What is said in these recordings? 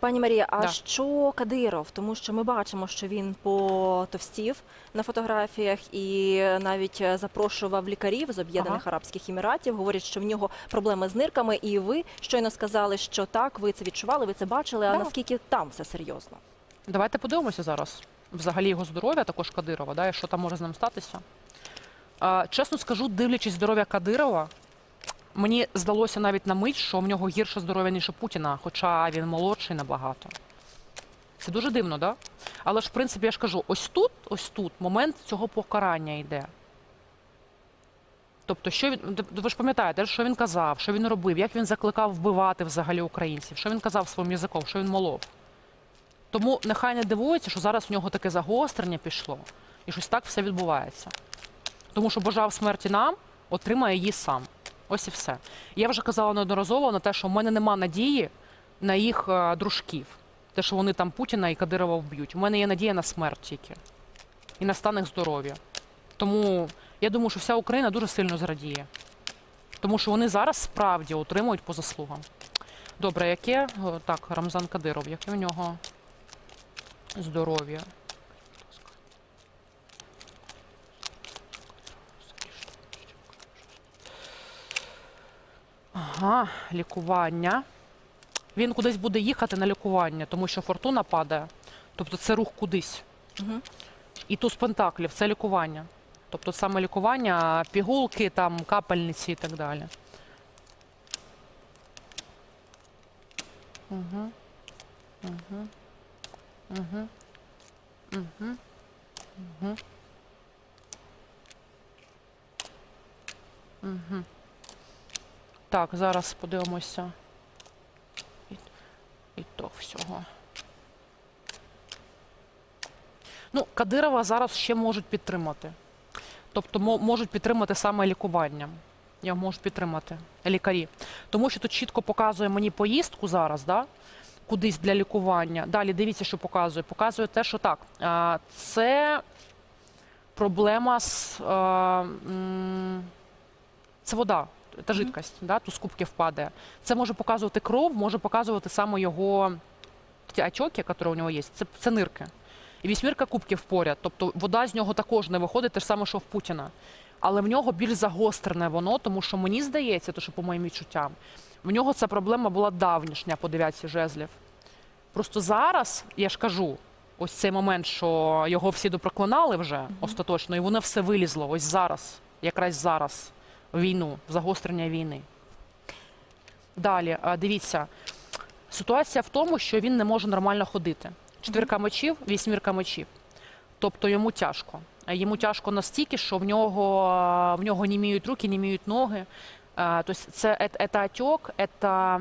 Пані Марія, а Да. що Кадиров? Тому що ми бачимо, що він потовстів на фотографіях і навіть е, запрошував лікарів з Об'єднаних Арабських Еміратів. Говорять, що в нього проблеми з нирками. І ви щойно сказали, що так, ви це відчували, ви це бачили. А наскільки там все серйозно? Давайте подивимося зараз. Взагалі його здоров'я, також Кадирова, да, і що там може з ним статися. Чесно скажу, дивлячись здоров'я Кадирова, мені здалося навіть на мить, що в нього гірше здоров'я, ніж у Путіна, хоча він молодший набагато. Це дуже дивно, да? Але ж, в принципі, я ж кажу, ось тут, ось тут момент цього покарання йде. Тобто, що він, ви ж пам'ятаєте, що він казав, що він робив, як він закликав вбивати взагалі українців, що він казав своїм язиком, що він молов. Тому нехай не дивується, що зараз в нього таке загострення пішло, і щось так все відбувається. Тому що бажав смерті нам, отримає її сам. Ось і все. Я вже казала неодноразово на те, що в мене нема надії на їх е, дружків. Те, що вони там Путіна і Кадирова вб'ють. У мене є надія на смерть тільки. І на стан їх здоров'я. Тому я думаю, що вся Україна дуже сильно зрадіє. Тому що вони зараз справді отримують по заслугам. Добре, яке так, Рамзан Кадиров, яке в нього здоров'я? Ага, лікування. Він кудись буде їхати на лікування, тому що фортуна падає. Тобто це рух кудись. Угу. І туз пентаклів це лікування. Тобто саме лікування, пігулки, там, капельниці і так далі. Угу. Угу. Угу. Угу. Угу. Угу. Так, зараз подивимося. І, і то всього. Ну, Кадирова зараз ще можуть підтримати. Тобто можуть підтримати саме лікуванням. Я можу підтримати лікарі. Тому що тут чітко показує мені поїздку зараз, да? кудись для лікування. Далі дивіться, що показує. Показує те, що так. Це проблема з. Це вода. Та жидкость, да, тут з кубки впаде. Це може показувати кров, може показувати саме його ті очоки, які у нього є. Це, це нирки. І вісьмірка кубків поряд. Тобто вода з нього також не виходить, те ж саме, що в Путіна. Але в нього більш загострене воно, тому що мені здається, то що по моїм відчуттям, в нього ця проблема була давнішня по дев'ятці жезлів. Просто зараз, я ж кажу, ось цей момент, що його всі допроклинали вже остаточно, і воно все вилізло ось зараз, якраз зараз, війну, в загострення війни. Далі, дивіться, ситуація в тому, що він не може нормально ходити. Четвірка мечів, вісьмірка мечів. Тобто йому тяжко. Йому тяжко настільки, що в нього, в нього німіють руки, німіють ноги. Тобто це, це, отек, це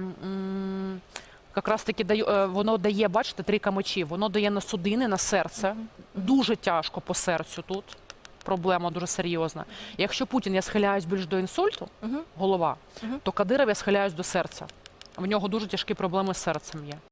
якраз таки дає, е, воно дає, бачите, трійка мечів, воно дає на судини, на серце. Дуже тяжко по серцю тут. Проблема дуже серйозна. Якщо Путін я схиляюсь більш до інсульту, голова, то Кадиров я схиляюсь до серця. В нього дуже тяжкі проблеми з серцем є.